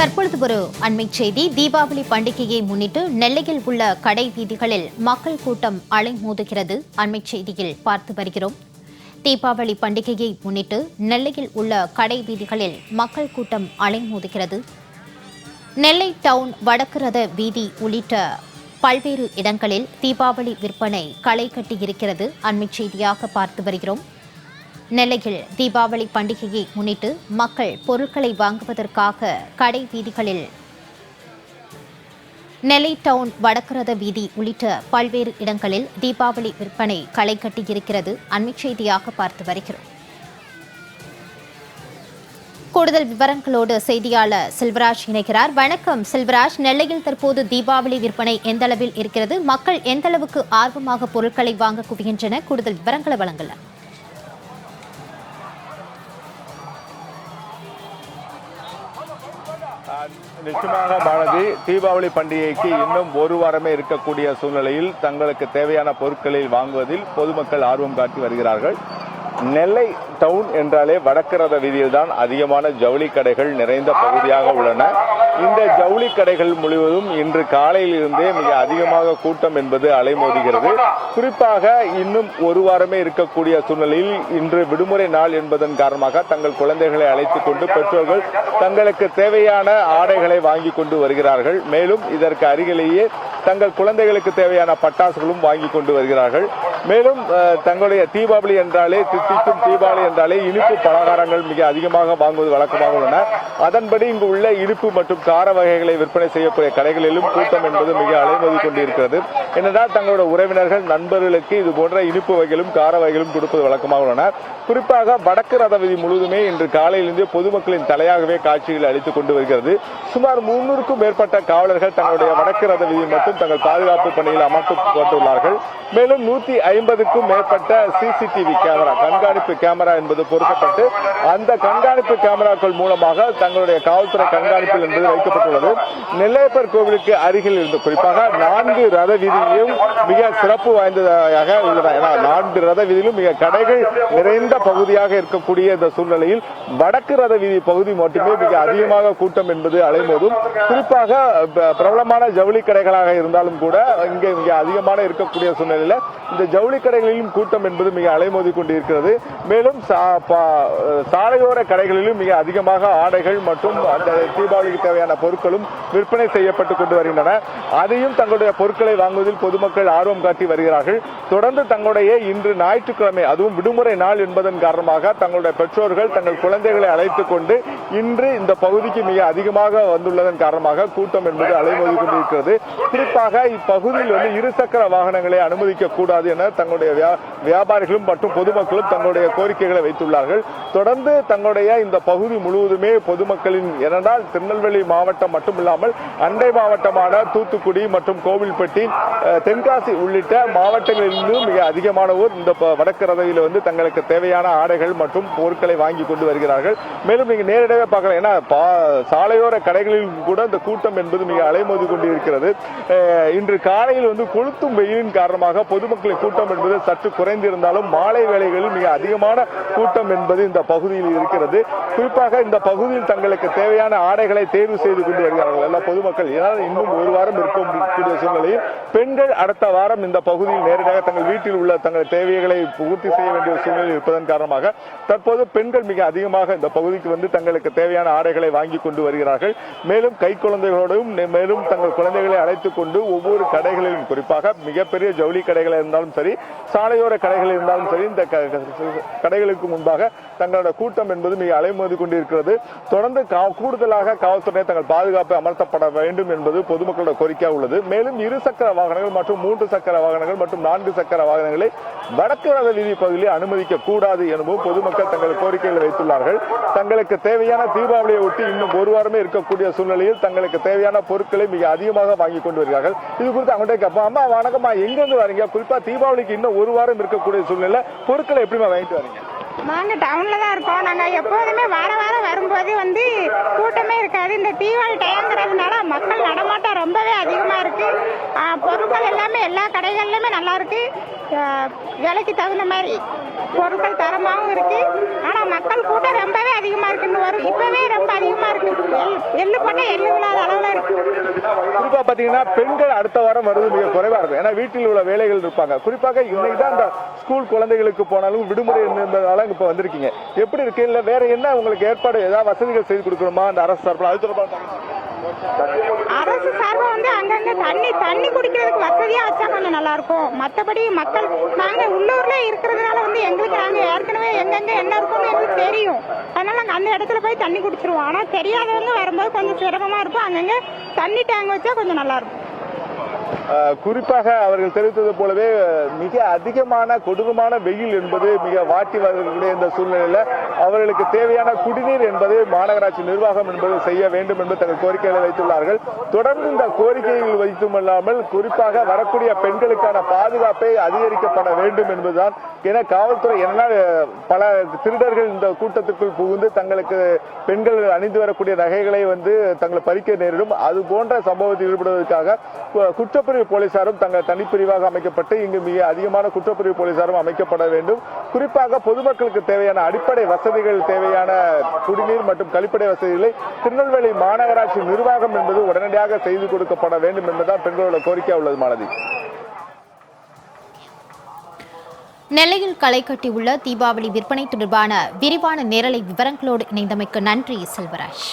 தற்பொழுது ஒரு அண்மை செய்தி. தீபாவளி பண்டிகையை முன்னிட்டு நெல்லையில் உள்ள கடை வீதிகளில் மக்கள் கூட்டம் அலைமோதுகிறது. அண்மை செய்தியில் பார்த்து வருகிறோம். தீபாவளி பண்டிகையை முன்னிட்டு நெல்லையில் உள்ள கடை வீதிகளில் மக்கள் கூட்டம் அலைமோதுகிறது. நெல்லை டவுன் வடக்கு ரத வீதி உள்ளிட்ட பல்வேறு இடங்களில் தீபாவளி விற்பனை களை கட்டியிருக்கிறது அண்மை செய்தியாக பார்த்து வருகிறோம். நெல்லையில் தீபாவளி பண்டிகையை முன்னிட்டு மக்கள் பொருட்களை வாங்குவதற்காக கடை வீதிகளில் நெல்லை டவுன் வடக்குரத வீதி உள்ளிட்ட பல்வேறு இடங்களில் தீபாவளி விற்பனை களை கட்டியிருக்கிறது. அண்மை செய்தியாக பார்த்து வருகிறோம். கூடுதல் விவரங்களோடு செய்தியாளர் செல்வராஜ் இணைகிறார். வணக்கம் செல்வராஜ். நெல்லையில் தற்போது தீபாவளி விற்பனை எந்த அளவில் இருக்கிறது? மக்கள் எந்த அளவுக்கு ஆர்வமாக பொருட்களை வாங்க குவிகின்றன கூடுதல் விவரங்களை வழங்கலாம். நிச்சயமாக பாரதி தீபாவளி பண்டிகைக்கு இன்னும் ஒரு வாரமே இருக்கக்கூடிய சூழ்நிலையில் தங்களுக்கு தேவையான பொருட்களை வாங்குவதில் பொதுமக்கள் ஆர்வம் காட்டி வருகிறார்கள். நெல்லை டவுன் என்றாலே வடக்கு ரத வீதியில் தான் அதிகமான ஜவுளி கடைகள் நிறைந்த பகுதியாக உள்ளன. இந்த ஜவுளி கடைகள் முழுவதும் இன்று காலையில் இருந்தே மிக அதிகமாக கூட்டம் என்பது அலைமோதுகிறது. குறிப்பாக இன்னும் ஒரு வாரமே இருக்கக்கூடிய சூழ்நிலையில் இன்று விடுமுறை நாள் என்பதன் காரணமாக தங்கள் குழந்தைகளை அழைத்துக் கொண்டு பெற்றோர்கள் தங்களுக்கு தேவையான ஆடைகளை வாங்கி கொண்டு வருகிறார்கள். மேலும் இதற்கு அருகிலேயே தங்கள் குழந்தைகளுக்கு தேவையான பட்டாசுகளும் வாங்கி கொண்டு வருகிறார்கள். மேலும் அஹ், தங்களுடைய தீபாவளி என்றாலே தித்திக்கும் தீபாவளி என்றாலே இனிப்பு பலகாரங்கள் மிக அதிகமாக வாங்குவது வழக்கமாக உள்ளன. அதன்படி இங்கு உள்ள இனிப்பு மற்றும் கார வகைகளை விற்பனை செய்யக்கூடிய கடைகளிலும் கூட்டம் என்பது மிக அலைமோதி கொண்டிருக்கிறது. என்னதான் தங்களோட உறவினர்கள் நண்பர்களுக்கு இது போன்ற இனிப்பு வகைகளும் கார வகைகளும் கொடுப்பது வழக்கமாக உள்ளன. குறிப்பாக வடக்கு ரத வீதி முழுவதுமே இன்று காலையிலிருந்தே பொதுமக்களின் தலையாகவே காட்சிகள் அளித்துக் கொண்டு வருகிறது. சுமார் முன்னூறுக்கும் மேற்பட்ட காவலர்கள் தங்களுடைய வடக்கு ரத வீதியில் மட்டும் தங்கள் பாதுகாப்பு பணியில் அமர்த்தப்பட்டுள்ளார்கள் மேலும் நூத்தி ஐம்பதுக்கும் மேற்பட்ட சிசிடிவி கேமரா கண்காணிப்பு கேமரா என்பது பொருத்தப்பட்டு அந்த கண்காணிப்பு கேமராக்கள் மூலமாக தங்களுடைய காவல்துறை கண்காணிப்பில் என்பது வைக்கப்பட்டுள்ளது. நெல்லையப்பர் கோவிலுக்கு அருகில் இருந்து குறிப்பாக நான்கு ரத வீதியிலும் மிக சிறப்பு வாய்ந்ததாக உள்ளன. ஏன்னா நான்கு ரத வீதியிலும் மிக கடைகள் நிறைந்த பகுதியாக இருக்கக்கூடிய இந்த சூழ்நிலையில் வடக்கு ரத வீதி பகுதி மட்டுமே மிக அதிகமாக கூட்டம் என்பது அலைமோதும். குறிப்பாக பிரபலமான ஜவுளி கடைகளாக இருந்தாலும் கூட இங்கே மிக அதிகமான இருக்கக்கூடிய சூழ்நிலையில் இந்த ஜவுளி கடைகளிலும் கூட்டம் என்பது மிக அலைமோதி கொண்டிருக்கிறது. மேலும் சாலையோர கடைகளிலும் மிக அதிகமாக ஆடைகள் மற்றும் அந்த தீபாவளிக்கு தேவையான பொருட்களும் விற்பனை செய்யப்பட்டு கொண்டு வருகின்றன. அதையும் தங்களுடைய பொருட்களை வாங்குவதில் பொதுமக்கள் ஆர்வம் காட்டி வருகிறார்கள். தொடர்ந்து தங்களுடைய இன்று ஞாயிற்றுக்கிழமை அதுவும் விடுமுறை நாள் என்பதன் காரணமாக தங்களுடைய பெற்றோர்கள் தங்கள் குழந்தைகளை அழைத்துக் கொண்டு இன்று இந்த பகுதிக்கு மிக அதிகமாக வந்துள்ளதன் காரணமாக கூட்டம் என்பது அலைமோதி கொண்டிருக்கிறது. குறிப்பாக இப்பகுதியில் வந்து இருசக்கர வாகனங்களை அனுமதிக்க கூடாது என தங்களுடைய வியாபாரிகளும் மற்றும் பொதுமக்களும் தங்களுடைய கோரிக்கைகளை வைத்துள்ளார்கள் தொடர்ந்து தங்களுடைய இந்த பகுதி முழுவதுமே பொதுமக்களின் ஏனென்றால் திருநெல்வேலி மாவட்டம் மட்டுமில்லாமல் அண்டை மாவட்டமான தூத்துக்குடி மற்றும் கோவில்பட்டி தென்காசி உள்ளிட்ட மாவட்டங்களிலிருந்து மிக அதிகமானோர் இந்த வடக்கு ரதையில் வந்து தங்களுக்கு தேவையான ஆடைகள் மற்றும் பொருட்களை வாங்கி கொண்டு வருகிறார்கள். மேலும் நீங்க நேரடியாக பார்க்கலாம். ஏன்னா பா- சாலையோர கடைகளில் கூட இந்த கூட்டம் என்பது மிக அலைமோதி கொண்டிருக்கிறது. இருக்கிறது இன்று காலையில் வந்து கொளுத்தும் வெயிலின் காரணமாக பொதுமக்களின் கூட்டம் என்பது சற்று குறைந்திருந்தாலும் மாலை வேளைகளில் மிக அதிகமான கூட்டம் என்பது இந்த பகுதியில் இருக்கிறது. குறிப்பாக இந்த பகுதியில் தங்களுக்கு தேவையான ஆடைகளை தேர்வு செய்து கொண்டு வருகிறார்கள் எல்லா பொதுமக்கள் ஏனால் இன்னும் ஒரு வாரம் இருக்கக்கூடிய சூழ்நிலையில் பெண்கள் அடுத்த வாரம் இந்த பகுதியில் நேரடியாக தங்கள் வீட்டில் உள்ள தங்கள் தேவைகளை பூர்த்தி செய்ய வேண்டிய சூழ்நிலை இருப்பதன் காரணமாக தற்போது பெண்கள் மிக அதிகமாக இந்த பகுதிக்கு வந்து தங்களுக்கு தேவையான ஆடைகளை வாங்கி கொண்டு வருகிறார்கள். மேலும் கை குழந்தைகளோடும் மேலும் தங்கள் குழந்தைகளை அழைத்துக் கொண்டு ஒவ்வொரு கடைகளிலும் குறிப்பாக மிகப்பெரிய ஜவுளி கடைகள் இருந்தாலும் சரி சாலையோர கடைகள் இருந்தாலும் சரி இந்த கடைகளுக்கு க- முன்பாக தங்களோட கூட்டம் என்பது மிக அலைமோதி கொண்டிருக்கிறது. தொடர்ந்து கா- கூடுதலாக காவல்துறை தங்கள் பாதுகாப்பை அமர்த்தப்பட வேண்டும் என்பது பொதுமக்களோட கோரிக்கையாக உள்ளது. மேலும் இரு சக்கர வாகனங்கள் மற்றும் மூன்று சக்கர வாகனங்கள் மற்றும் நான்கு சக்கர வாகனங்களை வடக்கு ரத வீதி பகுதியில் அனுமதிக்க கூடாது எனவும் பொதுமக்கள் தங்கள் கோரிக்கைகளை வைத்துள்ளார்கள். தங்களுக்கு தேவையான தீபாவளியை ஒட்டி இன்னும் ஒரு வாரமே இருக்கக்கூடிய சூழ்நிலையில் தங்களுக்கு தேவையான பொருட்களை மிக அதிகமாக வாங்கி கொண்டு வருகிறார்கள். இது குறித்து அவங்கள்ட்ட கேட்போம். அம்மா வணக்கம்மா. எங்கிருந்து வரீங்க? குறிப்பா தீபாவளிக்கு இன்னும் ஒரு வாரம் இருக்கக்கூடிய சூழ்நிலை பொருட்களை எப்படிமா வாங்கிட்டு வரீங்க? நாங்கள் டவுனில் தான் இருக்கோம். நாங்கள் எப்போதுமே வார வாரம் வரும்போது வந்து கூட்டமே இருக்காது. இந்த தீவாள் டயங்கிறதுனால மக்கள் நடமாட்டம் ரொம்பவே அதிகமாக இருக்குது பொருட்கள் எல்லாமே எல்லா கடைகள்லையுமே நல்லா இருக்குது விலைக்கு தகுந்த மாதிரி பொருட்கள் தரமாகவும் இருக்குது ஆனால் மக்கள் கூட்டம் ரொம்பவே அதிகமாக இருக்குன்னு வரும். இப்போவே ரொம்ப அதிகமாக இருக்குது எள் எள்ளு போட்டால் எள்ளு விழாத அளவில் இருக்குது குறிப்பாக பாத்தீங்கன்னா பெண்கள் அடுத்த வாரம் வருவது மிக குறைவாக இருக்கும். ஏன்னா வீட்டில் உள்ள வேலைகள் இருப்பாங்க. குறிப்பாக இன்னைக்கு தான் அந்த ஸ்கூல் குழந்தைகளுக்கு போனாலும் விடுமுறை இருந்ததால இப்ப வந்திருக்கீங்க. எப்படி இருக்கு? இல்லை வேற என்ன உங்களுக்கு ஏற்பாடு ஏதாவது வசதிகள் செய்து கொடுக்கணுமா? அந்த அரசு சார்பில் அது தொடர்பாக அரசு சார்பாக வந்து அங்கங்கே தண்ணி தண்ணி குடிக்கிறதுக்கு வசதியாக வச்சா கொஞ்சம் நல்லாயிருக்கும் மற்றபடி மக்கள் நாங்கள் உள்ளூரில் இருக்கிறதுனால வந்து எங்களுக்கு நாங்கள் ஏற்கனவே எங்கெங்கே என்ன இருக்கும்னு எங்களுக்கு தெரியும். அதனால் நாங்கள் அந்த இடத்துல போய் தண்ணி குடிச்சிருவோம். ஆனால் தெரியாதவங்க வரும்போது கொஞ்சம் சிரமமாக இருக்கும். அங்கங்கே தண்ணி டேங்க் வச்சா கொஞ்சம் நல்லாயிருக்கும் குறிப்பாக அவர்கள் தெரிவித்தது போலவே மிக அதிகமான கொடூரமான வெயில் என்பது மிக வாட்டி வரக்கூடிய இந்த சூழ்நிலையில் அவர்களுக்கு தேவையான குடிநீர் என்பது மாநகராட்சி நிர்வாகம் என்பது செய்ய வேண்டும் என்று தங்கள் கோரிக்கைகளை வைத்துள்ளார்கள். தொடர்ந்து இந்த கோரிக்கைகள் வைத்துமல்லாமல் குறிப்பாக வரக்கூடிய பெண்களுக்கான பாதுகாப்பை அதிகரிக்கப்பட வேண்டும் என்பதுதான். என காவல்துறை என்ன பல திருடர்கள் இந்த கூட்டத்திற்குள் புகுந்து தங்களுக்கு பெண்கள் அணிந்து வரக்கூடிய நகைகளை வந்து தங்களை பறிக்க நேரிடும். அது போன்ற சம்பவத்தில் ஈடுபடுவதற்காக குற்ற குற்றப்பிரிவு போலீசாரும் தங்கள் தனிப்பிரிவாக அமைக்கப்பட்டு இங்கு மிக அதிகமான குற்றப்பிரிவு போலீசாரும் அமைக்கப்பட வேண்டும். குறிப்பாக பொதுமக்களுக்கு தேவையான அடிப்படை வசதிகள் தேவையான குடிநீர் மற்றும் கழிப்படை வசதிகளை திருநெல்வேலி மாநகராட்சி நிர்வாகம் என்பது உடனடியாக செய்து கொடுக்கப்பட வேண்டும் என்பதுதான் பெண்களோட கோரிக்கை உள்ளது மாலதி. நெல்லையில் களை கட்டியுள்ள தீபாவளி விற்பனை தொடர்பான விரிவான நேரலை விவரங்களோடு இணைந்தமைக்கு நன்றி செல்வராஜ்.